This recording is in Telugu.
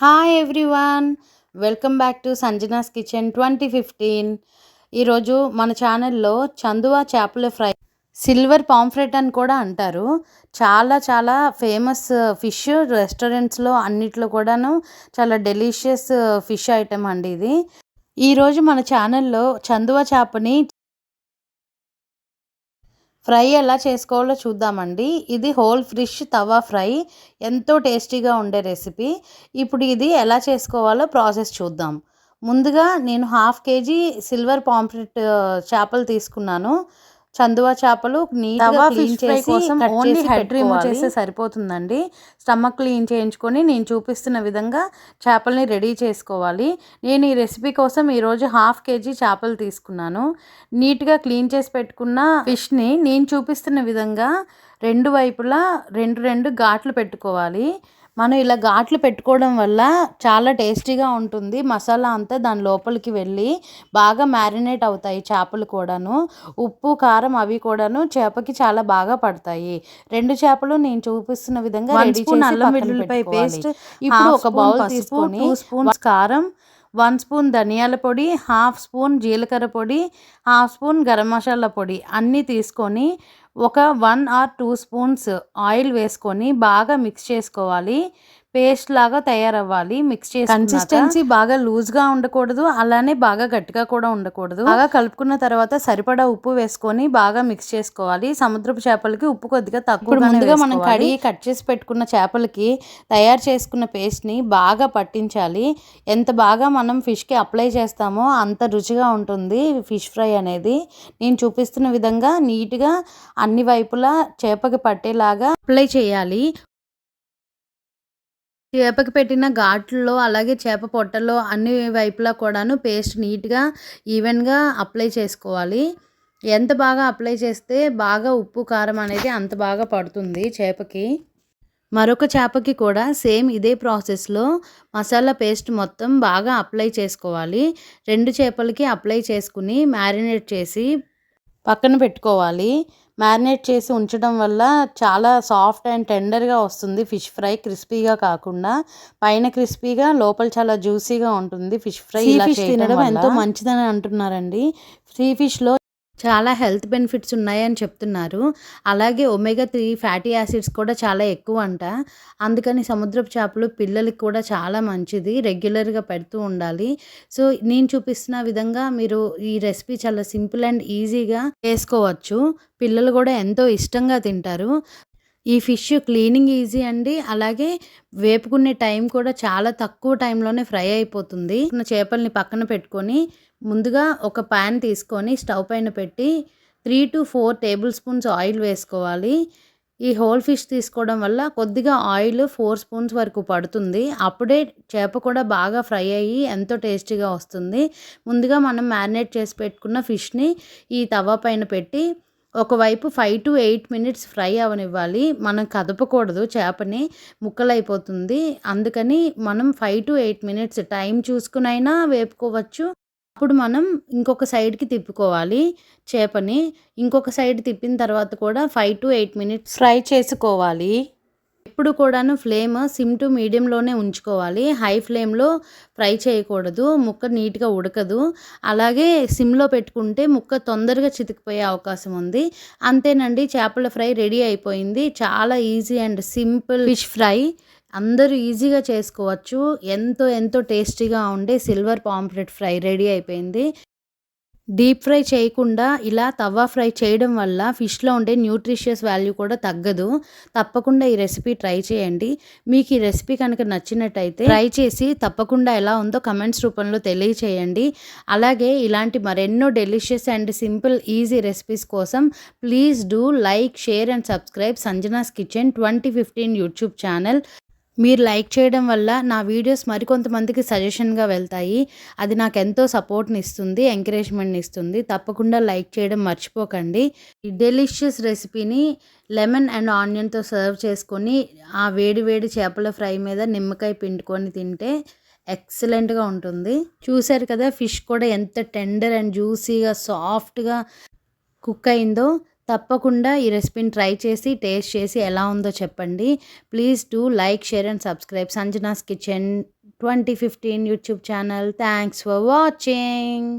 Hi everyone welcome back to Sanjana's kitchen twenty fifteen ఈరోజు మన ఛానల్లో చందువా చేపల ఫ్రై సిల్వర్ పాంఫ్రెట్ అని కూడా అంటారు. చాలా చాలా ఫేమస్ ఫిష్ రెస్టారెంట్స్లో అన్నిట్లో కూడాను చాలా డెలిషియస్ ఫిష్ ఐటెం అండి ఇది. ఈరోజు మన ఛానల్లో చందువా చేపని ఫ్రై ఎలా చేసుకోవాలో చూద్దామండి. ఇది హోల్ ఫిష్ తవా ఫ్రై. ఎంతో టేస్టీగా ఉండే రెసిపీ. ఇప్పుడు ఇది ఎలా చేసుకోవాలో ప్రాసెస్ చూద్దాం. ముందుగా నేను హాఫ్ కేజీ సిల్వర్ పాంప్లెట్ చేపలు తీసుకున్నాను. చందువా చేపలు నీట్గా క్లీన్ చేసి కోసం ఓన్లీ హెడ్ రిమూవ్ చేస్తే సరిపోతుందండి. స్టమక్ క్లీన్ చేయించుకొని నేను చూపిస్తున్న విధంగా చేపల్ని రెడీ చేసుకోవాలి. నేను ఈ రెసిపీ కోసం ఈరోజు హాఫ్ కేజీ చేపలు తీసుకున్నాను. నీట్గా క్లీన్ చేసి పెట్టుకున్న ఫిష్ని నేను చూపిస్తున్న విధంగా రెండు వైపులా రెండు రెండు ఘాట్లు పెట్టుకోవాలి. మనం ఇలా ఘాట్లు పెట్టుకోవడం వల్ల చాలా టేస్టీగా ఉంటుంది. మసాలా అంతా దాని లోపలికి వెళ్ళి బాగా మ్యారినేట్ అవుతాయి చేపలు కూడాను. ఉప్పు కారం అవి కూడాను చేపకి చాలా బాగా పడతాయి. రెండు చేపలు నేను చూపిస్తున్న విధంగా రెడీ చేసి పేస్ట్ ఇప్పుడు ఒక బౌల్ తీసుకొని స్పూన్స్ కారం వన్ స్పూన్ ధనియాల పొడి హాఫ్ స్పూన్ జీలకర్ర పొడి హాఫ్ స్పూన్ గరం మసాలా పొడి అన్నీ తీసుకొని ఒక one or two spoons oil వేసుకొని బాగా మిక్స్ చేసుకోవాలి. పేస్ట్ లాగా తయారవ్వాలి మిక్స్ చేసి కన్సిస్టెన్సీ బాగా లూజ్గా ఉండకూడదు అలానే బాగా గట్టిగా కూడా ఉండకూడదు. బాగా కలుపుకున్న తర్వాత సరిపడా ఉప్పు వేసుకొని బాగా మిక్స్ చేసుకోవాలి. సముద్రపు చేపలకి ఉప్పు కొద్దిగా తక్కువ ముందుగా మనం కడిగి కట్ చేసి పెట్టుకున్న చేపలకి తయారు చేసుకున్న పేస్ట్ని బాగా పట్టించాలి. ఎంత బాగా మనం ఫిష్కి అప్లై చేస్తామో అంత రుచిగా ఉంటుంది ఫిష్ ఫ్రై అనేది. నేను చూపిస్తున్న విధంగా నీట్గా అన్ని వైపులా చేపకి పట్టేలాగా అప్లై చేయాలి. చేపకి పెట్టిన ఘాట్లలో అలాగే చేప పొట్టలో అన్ని వైపులా కూడాను పేస్ట్ నీట్గా ఈవెన్గా అప్లై చేసుకోవాలి. ఎంత బాగా అప్లై చేస్తే బాగా ఉప్పు కారం అనేది అంత బాగా పడుతుంది చేపకి. మరొక చేపకి కూడా సేమ్ ఇదే ప్రాసెస్లో మసాలా పేస్ట్ మొత్తం బాగా అప్లై చేసుకోవాలి. రెండు చేపలకి అప్లై చేసుకుని మ్యారినేట్ చేసి పక్కన పెట్టుకోవాలి. మ్యారినేట్ చేసి ఉంచడం వల్ల చాలా సాఫ్ట్ అండ్ టెండర్గా వస్తుంది ఫిష్ ఫ్రై క్రిస్పీగా కాకుండా. పైన క్రిస్పీగా లోపల చాలా జ్యూసీగా ఉంటుంది ఫిష్ ఫ్రై ఫిష్ తినడం ఎంతో మంచిదని అంటున్నారండి. సీ ఫిష్లో చాలా హెల్త్ బెనిఫిట్స్ ఉన్నాయని చెప్తున్నారు. అలాగే ఒమేగా త్రీ ఫ్యాటీ యాసిడ్స్ కూడా చాలా ఎక్కువ అంట. అందుకని సముద్రపు చేపలు పిల్లలకి కూడా చాలా మంచిది. రెగ్యులర్గా పెడుతూ ఉండాలి. సో నేను చూపిస్తున్న విధంగా మీరు ఈ రెసిపీ చాలా సింపుల్ అండ్ ఈజీగా చేసుకోవచ్చు. పిల్లలు కూడా ఎంతో ఇష్టంగా తింటారు. ఈ ఫిష్ క్లీనింగ్ ఈజీ అండి. అలాగే వేపుకునే టైం కూడా చాలా తక్కువ టైంలోనే ఫ్రై అయిపోతుంది. చేపల్ని పక్కన పెట్టుకొని ముందుగా ఒక ప్యాన్ తీసుకొని స్టవ్ పైన పెట్టి three to four tablespoons oil వేసుకోవాలి. ఈ హోల్ ఫిష్ తీసుకోవడం వల్ల కొద్దిగా ఆయిల్ ఫోర్ స్పూన్స్ వరకు పడుతుంది. అప్పుడే చేప కూడా బాగా ఫ్రై అయ్యి ఎంతో టేస్టీగా వస్తుంది. ముందుగా మనం మ్యారినేట్ చేసి పెట్టుకున్న ఫిష్ని ఈ తవా పైన పెట్టి ఒకవైపు five to eight minutes fry అవనివ్వాలి. మనం కదపకూడదు చేపని ముక్కలైపోతుంది. అందుకని మనం five to eight minutes time చూసుకునైనా వేపుకోవచ్చు. అప్పుడు మనం ఇంకొక సైడ్కి తిప్పుకోవాలి చేపని. ఇంకొక సైడ్ తిప్పిన తర్వాత కూడా five to eight minutes fry చేసుకోవాలి. ఎప్పుడు కూడాను ఫ్లేమ్ సిమ్ టు మీడియంలోనే ఉంచుకోవాలి. హై ఫ్లేమ్లో ఫ్రై చేయకూడదు. ముక్క నీట్గా ఉడకదు. అలాగే సిమ్లో పెట్టుకుంటే ముక్క తొందరగా చితికిపోయే అవకాశం ఉంది. అంతేనండి చేపల ఫ్రై రెడీ అయిపోయింది. చాలా easy and simple fish fry. అందరూ ఈజీగా చేసుకోవచ్చు. ఎంతో ఎంతో టేస్టీగా ఉండే సిల్వర్ పాంప్లెట్ ఫ్రై రెడీ అయిపోయింది. డీప్ ఫ్రై చేయకుండా ఇలా తవ్వా ఫ్రై చేయడం వల్ల ఫిష్లో ఉండే న్యూట్రిషియస్ వాల్యూ కూడా తగ్గదు. తప్పకుండా ఈ రెసిపీ ట్రై చేయండి. మీకు ఈ రెసిపీ కనుక నచ్చినట్టయితే ట్రై చేసి తప్పకుండా ఎలా ఉందో కమెంట్స్ రూపంలో తెలియచేయండి. అలాగే ఇలాంటి మరెన్నో delicious and simple easy recipes కోసం please do like share and subscribe Sanjana's kitchen twenty fifteen YouTube channel. మీరు లైక్ చేయడం వల్ల నా వీడియోస్ మరికొంతమందికి సజెషన్గా వెళ్తాయి. అది నాకు ఎంతో సపోర్ట్ని ఇస్తుంది ఎంకరేజ్మెంట్ని ఇస్తుంది తప్పకుండా లైక్ చేయడం మర్చిపోకండి. ఈ డెలిషియస్ రెసిపీని లెమన్ అండ్ ఆనియన్తో సర్వ్ చేసుకొని ఆ వేడి వేడి చేపల ఫ్రై మీద నిమ్మకాయ పిండుకొని తింటే ఎక్సలెంట్గా ఉంటుంది. చూశారు కదా ఫిష్ కూడా ఎంత టెండర్ అండ్ జ్యూసీగా సాఫ్ట్గా కుక్ అయిందో. తప్పకుండా ఈ రెసిపీని ట్రై చేసి టేస్ట్ చేసి ఎలా ఉందో చెప్పండి. Please do like share and subscribe. Sanjana's kitchen twenty fifteen YouTube channel. Thanks for watching.